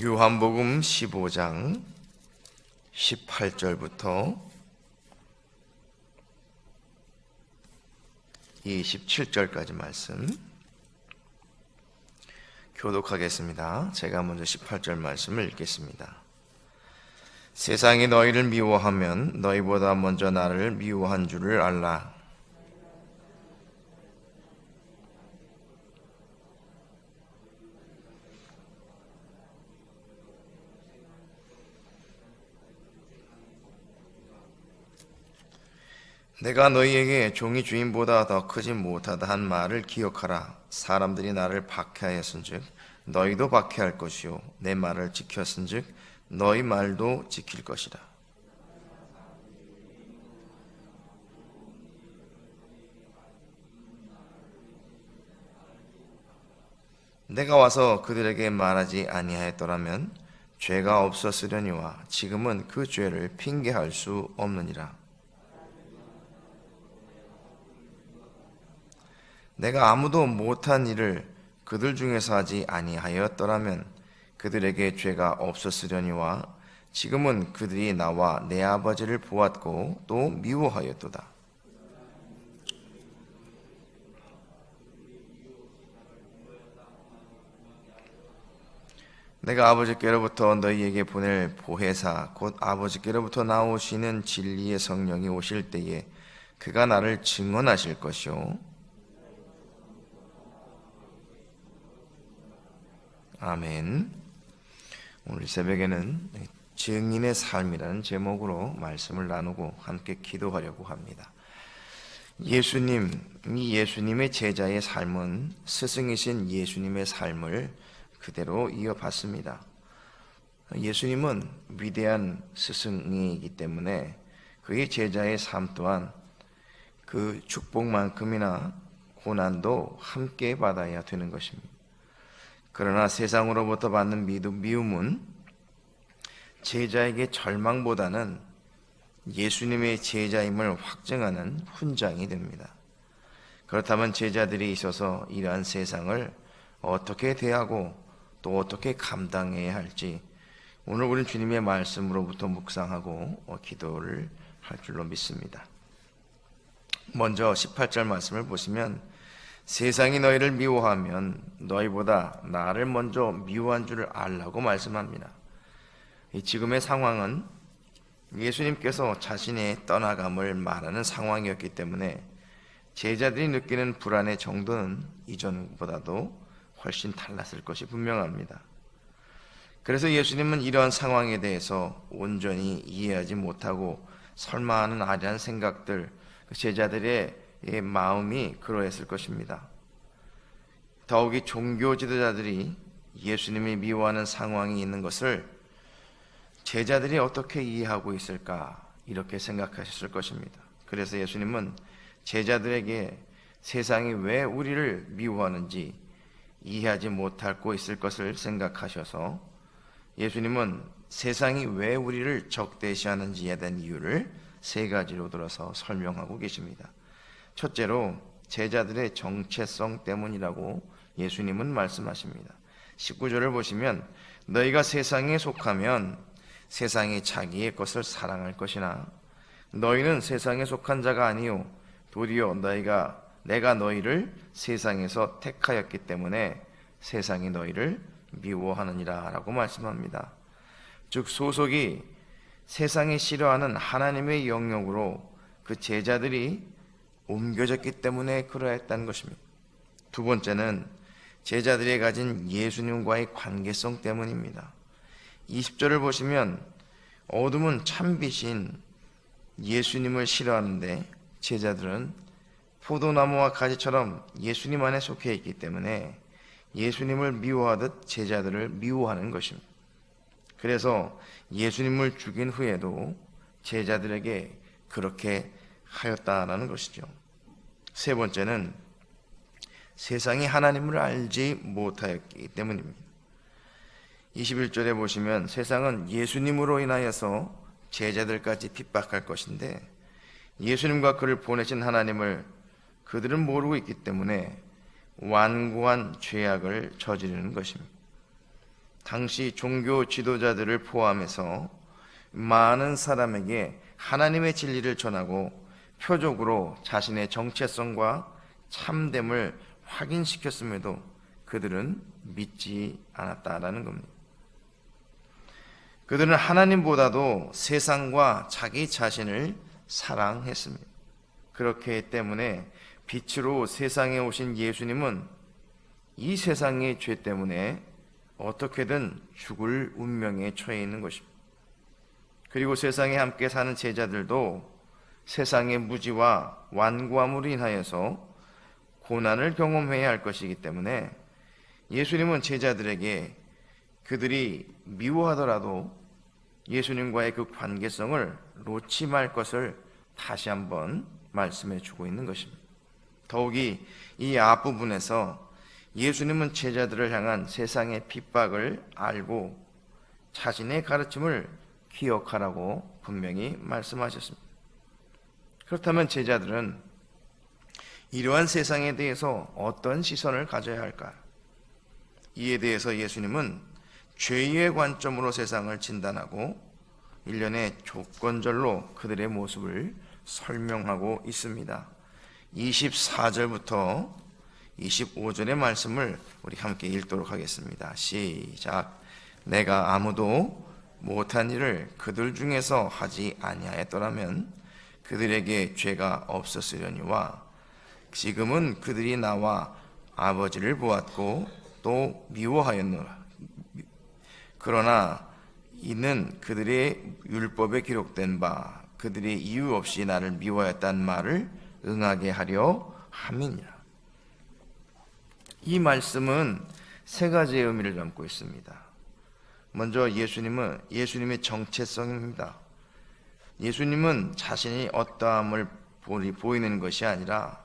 요한복음 15장 18절부터 27절까지 말씀 교독하겠습니다. 제가 먼저 18절 말씀을 읽겠습니다. 세상이 너희를 미워하면 너희보다 먼저 나를 미워한 줄을 알라. 내가 너희에게 종이 주인보다 더 크지 못하다 한 말을 기억하라. 사람들이 나를 박해하였은즉 너희도 박해할 것이요 내 말을 지켰은즉 너희 말도 지킬 것이라. 내가 와서 그들에게 말하지 아니하였더라면 죄가 없었으려니와 지금은 그 죄를 핑계할 수 없느니라. 내가 아무도 못한 일을 그들 중에서 하지 아니하였더라면 그들에게 죄가 없었으려니와 지금은 그들이 나와 내 아버지를 보았고 또 미워하였도다. 내가 아버지께로부터 너희에게 보낼 보혜사 곧 아버지께로부터 나오시는 진리의 성령이 오실 때에 그가 나를 증언하실 것이요 아멘. 오늘 예배에는 증인의 삶이라는 제목으로 말씀을 나누고 함께 기도하려고 합니다. 예수님, 이 예수님의 제자의 삶은 스승이신 예수님의 삶을 그대로 이어받습니다. 예수님은 위대한 스승이기 때문에 그의 제자의 삶 또한 그 축복만큼이나 고난도 함께 받아야 되는 것입니다. 그러나 세상으로부터 받는 미움은 제자에게 절망보다는 예수님의 제자임을 확증하는 훈장이 됩니다. 그렇다면 제자들이 있어서 이러한 세상을 어떻게 대하고 또 어떻게 감당해야 할지 오늘 우리 주님의 말씀으로부터 묵상하고 기도를 할 줄로 믿습니다. 먼저 18절 말씀을 보시면 세상이 너희를 미워하면 너희보다 나를 먼저 미워한 줄을 알라고 말씀합니다. 지금의 상황은 예수님께서 자신의 떠나감을 말하는 상황이었기 때문에 제자들이 느끼는 불안의 정도는 이전보다도 훨씬 달랐을 것이 분명합니다. 그래서 예수님은 이러한 상황에 대해서 온전히 이해하지 못하고 설마하는 아리한 생각들, 그 제자들의 마음이 그러했을 것입니다. 더욱이 종교 지도자들이 예수님이 미워하는 상황이 있는 것을 제자들이 어떻게 이해하고 있을까 이렇게 생각하셨을 것입니다. 그래서 예수님은 제자들에게 세상이 왜 우리를 미워하는지 이해하지 못하고 있을 것을 생각하셔서 예수님은 세상이 왜 우리를 적대시하는지에 대한 이유를 세 가지로 들어서 설명하고 계십니다. 첫째로 제자들의 정체성 때문이라고 예수님은 말씀하십니다. 19절을 보시면 너희가 세상에 속하면 세상이 자기의 것을 사랑할 것이나 너희는 세상에 속한 자가 아니요 도리어 너희가 내가 너희를 세상에서 택하였기 때문에 세상이 너희를 미워하느니라라고 말씀합니다. 즉 소속이 세상이 싫어하는 하나님의 영역으로 그 제자들이 옮겨졌기 때문에 그러했다는 것입니다. 두 번째는 제자들이 가진 예수님과의 관계성 때문입니다. 20절을 보시면 어둠은 참빛인 예수님을 싫어하는데 제자들은 포도나무와 가지처럼 예수님 안에 속해 있기 때문에 예수님을 미워하듯 제자들을 미워하는 것입니다. 그래서 예수님을 죽인 후에도 제자들에게 그렇게 하였다라는 것이죠. 세 번째는 세상이 하나님을 알지 못하였기 때문입니다. 21절에 보시면 세상은 예수님으로 인하여서 제자들까지 핍박할 것인데 예수님과 그를 보내신 하나님을 그들은 모르고 있기 때문에 완고한 죄악을 저지르는 것입니다. 당시 종교 지도자들을 포함해서 많은 사람에게 하나님의 진리를 전하고 표적으로 자신의 정체성과 참됨을 확인시켰음에도 그들은 믿지 않았다라는 겁니다. 그들은 하나님보다도 세상과 자기 자신을 사랑했습니다. 그렇기 때문에 빛으로 세상에 오신 예수님은 이 세상의 죄 때문에 어떻게든 죽을 운명에 처해 있는 것입니다. 그리고 세상에 함께 사는 제자들도 세상의 무지와 완고함으로 인하여서 고난을 경험해야 할 것이기 때문에 예수님은 제자들에게 그들이 미워하더라도 예수님과의 그 관계성을 놓지 말 것을 다시 한번 말씀해 주고 있는 것입니다. 더욱이 이 앞부분에서 예수님은 제자들을 향한 세상의 핍박을 알고 자신의 가르침을 기억하라고 분명히 말씀하셨습니다. 그렇다면 제자들은 이러한 세상에 대해서 어떤 시선을 가져야 할까? 이에 대해서 예수님은 죄의 관점으로 세상을 진단하고 일련의 조건절로 그들의 모습을 설명하고 있습니다. 24절부터 25절의 말씀을 우리 함께 읽도록 하겠습니다. 시작. 내가 아무도 못한 일을 그들 중에서 하지 아니하였더라면 그들에게 죄가 없었으려니와 지금은 그들이 나와 아버지를 보았고 또 미워하였노라. 그러나 이는 그들의 율법에 기록된 바 그들이 이유 없이 나를 미워했단 말을 응하게 하려 함이니라. 이 말씀은 세 가지의 의미를 담고 있습니다. 먼저 예수님은 예수님의 정체성입니다. 예수님은 자신이 어떠함을 보이는 것이 아니라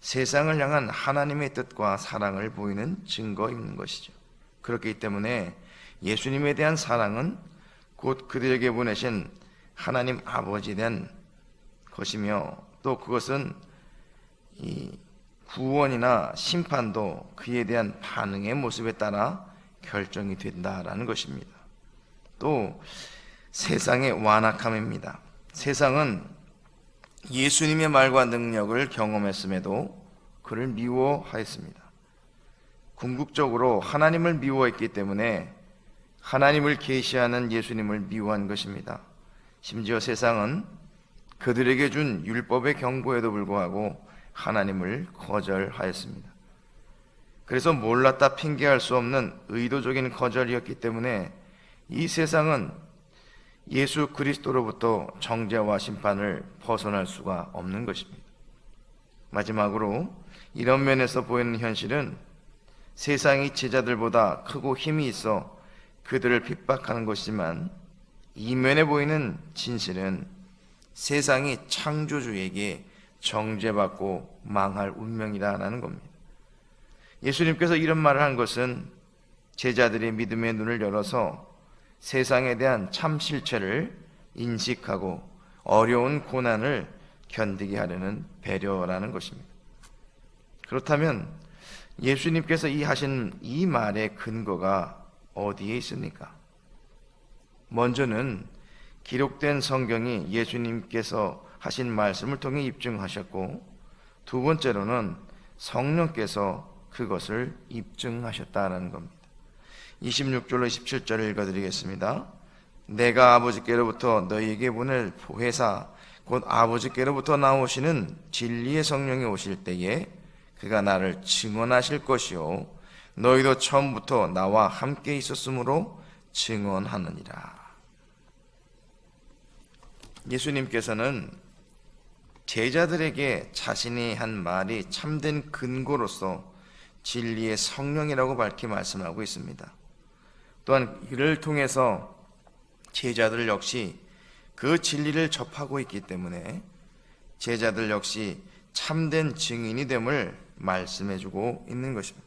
세상을 향한 하나님의 뜻과 사랑을 보이는 증거인 것이죠. 그렇기 때문에 예수님에 대한 사랑은 곧 그들에게 보내신 하나님 아버지에 대한 것이며 또 그것은 이 구원이나 심판도 그에 대한 반응의 모습에 따라 결정이 된다라는 것입니다. 또 세상의 완악함입니다. 세상은 예수님의 말과 능력을 경험했음에도 그를 미워하였습니다. 궁극적으로 하나님을 미워했기 때문에 하나님을 계시하는 예수님을 미워한 것입니다. 심지어 세상은 그들에게 준 율법의 경고에도 불구하고 하나님을 거절하였습니다. 그래서 몰랐다 핑계할 수 없는 의도적인 거절이었기 때문에 이 세상은 예수 그리스도로부터 정죄와 심판을 벗어날 수가 없는 것입니다. 마지막으로 이런 면에서 보이는 현실은 세상이 제자들보다 크고 힘이 있어 그들을 핍박하는 것이지만 이면에 보이는 진실은 세상이 창조주에게 정죄받고 망할 운명이다라는 겁니다. 예수님께서 이런 말을 한 것은 제자들의 믿음의 눈을 열어서 세상에 대한 참 실체를 인식하고 어려운 고난을 견디게 하려는 배려라는 것입니다. 그렇다면 예수님께서 이 하신 이 말의 근거가 어디에 있습니까? 먼저는 기록된 성경이 예수님께서 하신 말씀을 통해 입증하셨고 두 번째로는 성령께서 그것을 입증하셨다는 겁니다. 26절로 27절을 읽어드리겠습니다. 내가 아버지께로부터 너희에게 보낼 보혜사 곧 아버지께로부터 나오시는 진리의 성령이 오실 때에 그가 나를 증언하실 것이요 너희도 처음부터 나와 함께 있었으므로 증언하느니라. 예수님께서는 제자들에게 자신이 한 말이 참된 근거로서 진리의 성령이라고 밝히 말씀하고 있습니다. 또한 이를 통해서 제자들 역시 그 진리를 접하고 있기 때문에 제자들 역시 참된 증인이 됨을 말씀해 주고 있는 것입니다.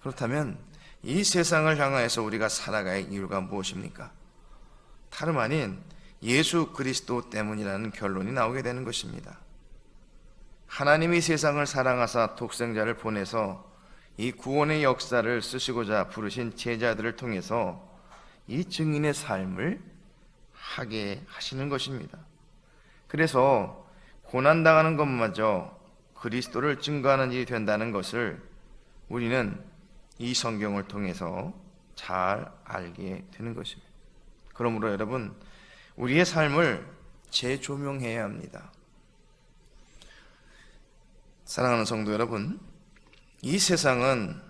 그렇다면 이 세상을 향하여서 우리가 살아갈 이유가 무엇입니까? 다름 아닌 예수 그리스도 때문이라는 결론이 나오게 되는 것입니다. 하나님이 세상을 사랑하사 독생자를 보내서 이 구원의 역사를 쓰시고자 부르신 제자들을 통해서 이 증인의 삶을 하게 하시는 것입니다. 그래서 고난당하는 것마저 그리스도를 증거하는 일이 된다는 것을 우리는 이 성경을 통해서 잘 알게 되는 것입니다. 그러므로 여러분, 우리의 삶을 재조명해야 합니다. 사랑하는 성도 여러분, 이 세상은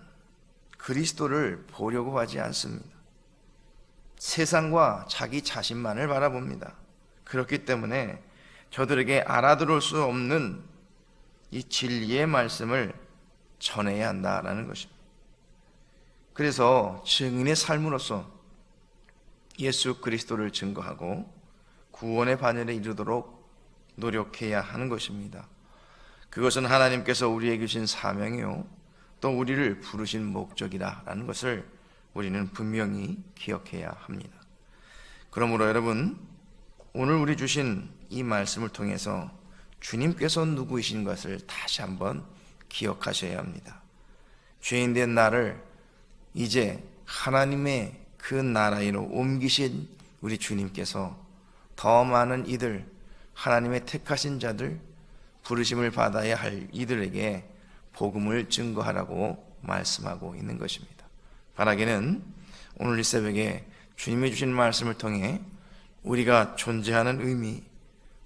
그리스도를 보려고 하지 않습니다. 세상과 자기 자신만을 바라봅니다. 그렇기 때문에 저들에게 알아들을 수 없는 이 진리의 말씀을 전해야 한다라는 것입니다. 그래서 증인의 삶으로서 예수 그리스도를 증거하고 구원의 반열에 이르도록 노력해야 하는 것입니다. 그것은 하나님께서 우리에게 주신 사명이요. 또 우리를 부르신 목적이다라는 것을 우리는 분명히 기억해야 합니다. 그러므로 여러분, 오늘 우리 주신 이 말씀을 통해서 주님께서 누구이신 것을 다시 한번 기억하셔야 합니다. 죄인된 나를 이제 하나님의 그 나라로 옮기신 우리 주님께서 더 많은 이들, 하나님의 택하신 자들, 부르심을 받아야 할 이들에게 복음을 증거하라고 말씀하고 있는 것입니다. 바라기는 오늘 이 새벽에 주님이 주신 말씀을 통해 우리가 존재하는 의미,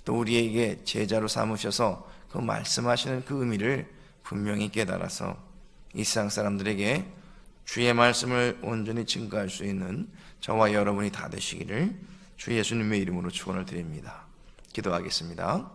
또 우리에게 제자로 삼으셔서 그 말씀하시는 그 의미를 분명히 깨달아서 이 세상 사람들에게 주의 말씀을 온전히 증거할 수 있는 저와 여러분이 다 되시기를 주 예수님의 이름으로 축원을 드립니다. 기도하겠습니다.